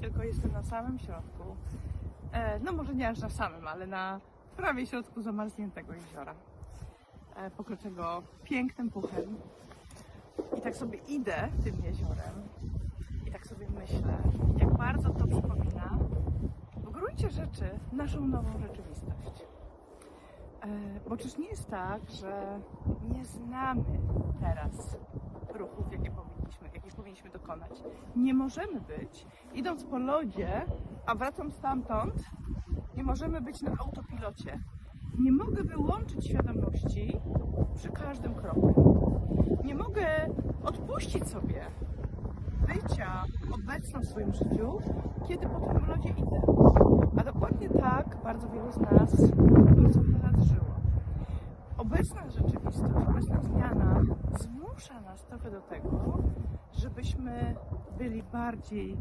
tylko jestem na samym środku. E, no może nie aż na samym, ale na prawie środku zamarzniętego jeziora. E, pokrytego pięknym puchem. I tak sobie idę tym jeziorem i tak sobie myślę, jak bardzo to przypomina w gruncie rzeczy naszą nową rzeczywistość. E, Bo czyż nie jest tak, że nie znamy teraz ruchów, jakie powinniśmy, jakich powinniśmy dokonać. Nie możemy być, idąc po lodzie, a wracam stamtąd, nie możemy być na autopilocie. Nie mogę wyłączyć świadomości przy każdym kroku. Nie mogę odpuścić sobie bycia obecną w swoim życiu, kiedy po tym lodzie idę. A dokładnie tak bardzo wielu z nas bardzo wiele lat żyło. Obecna rzeczywistość, obecna zmiana zmusza nas trochę do tego, żebyśmy byli bardziej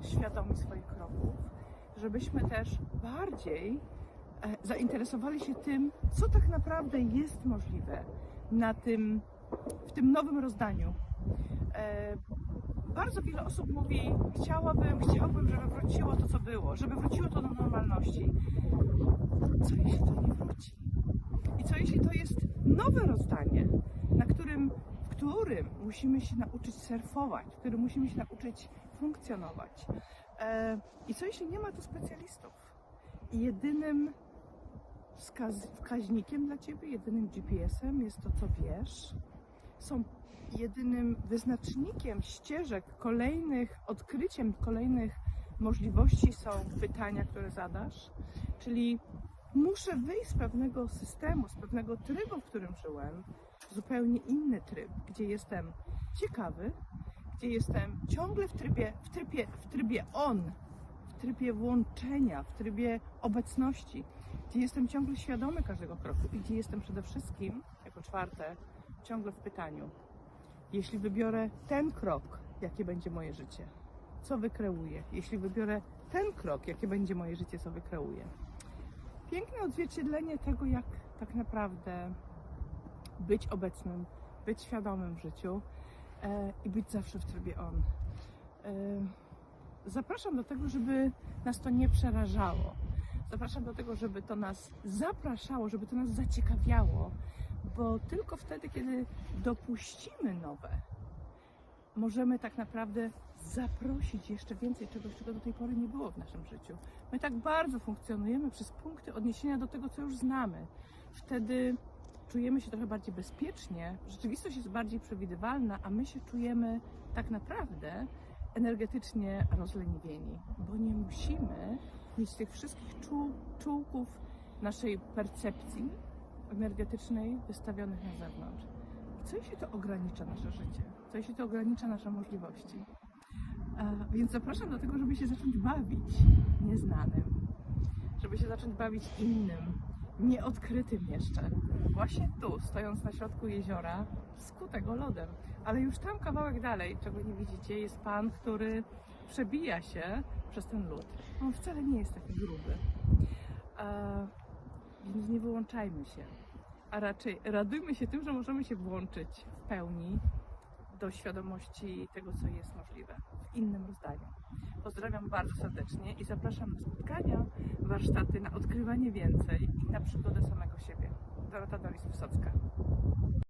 świadomi swoich kroków, żebyśmy też bardziej e, zainteresowali się tym, co tak naprawdę jest możliwe na tym, w tym nowym rozdaniu. E, bardzo wiele osób mówi, chciałabym, chciałbym, żeby wróciło to, co było, żeby wróciło to do normalności. Co jeśli to nie wróci? I co jeśli to jest nowe rozdanie, na którym, którym musimy się nauczyć surfować, w którym musimy się nauczyć funkcjonować? E, I co jeśli nie ma tu specjalistów? I jedynym wskaz- wskaźnikiem dla Ciebie, jedynym GPS-em jest to, co wiesz. Są jedynym wyznacznikiem ścieżek kolejnych, odkryciem kolejnych możliwości są pytania, które zadasz. Czyli muszę wyjść z pewnego systemu, z pewnego trybu, w którym żyłem, zupełnie inny tryb, gdzie jestem ciekawy, gdzie jestem ciągle w trybie, w trybie, w trybie on, w trybie włączenia, w trybie obecności, gdzie jestem ciągle świadomy każdego kroku i gdzie jestem przede wszystkim, jako czwarte, ciągle w pytaniu. Jeśli wybiorę ten krok, jakie będzie moje życie? Co wykreuję? Jeśli wybiorę ten krok, jakie będzie moje życie, co wykreuję? Piękne odzwierciedlenie tego, jak tak naprawdę być obecnym, być świadomym w życiu e, i być zawsze w trybie on. E, zapraszam do tego, żeby nas to nie przerażało. Zapraszam do tego, żeby to nas zapraszało, żeby to nas zaciekawiało, bo tylko wtedy, kiedy dopuścimy nowe, możemy tak naprawdę zaprosić jeszcze więcej czegoś, czego do tej pory nie było w naszym życiu. My tak bardzo funkcjonujemy przez punkty odniesienia do tego, co już znamy. Wtedy czujemy się trochę bardziej bezpiecznie, rzeczywistość jest bardziej przewidywalna, a my się czujemy tak naprawdę energetycznie rozleniwieni, bo nie musimy mieć tych wszystkich czuł, czułków naszej percepcji energetycznej wystawionych na zewnątrz. I co jeśli to ogranicza nasze życie? Co jeśli to ogranicza nasze możliwości? Więc zapraszam do tego, żeby się zacząć bawić nieznanym, żeby się zacząć bawić innym, nieodkrytym jeszcze. Właśnie tu, stojąc na środku jeziora, skutego lodem. Ale już tam kawałek dalej, czego nie widzicie, jest pan, który przebija się przez ten lód. On wcale nie jest taki gruby. A, więc nie wyłączajmy się, a raczej radujmy się tym, że możemy się włączyć w pełni do świadomości tego, co jest możliwe w innym rozdaniu. Pozdrawiam bardzo serdecznie i zapraszam na spotkania, warsztaty, na odkrywanie więcej i na przygodę samego siebie. Dorota Doris Wysocka.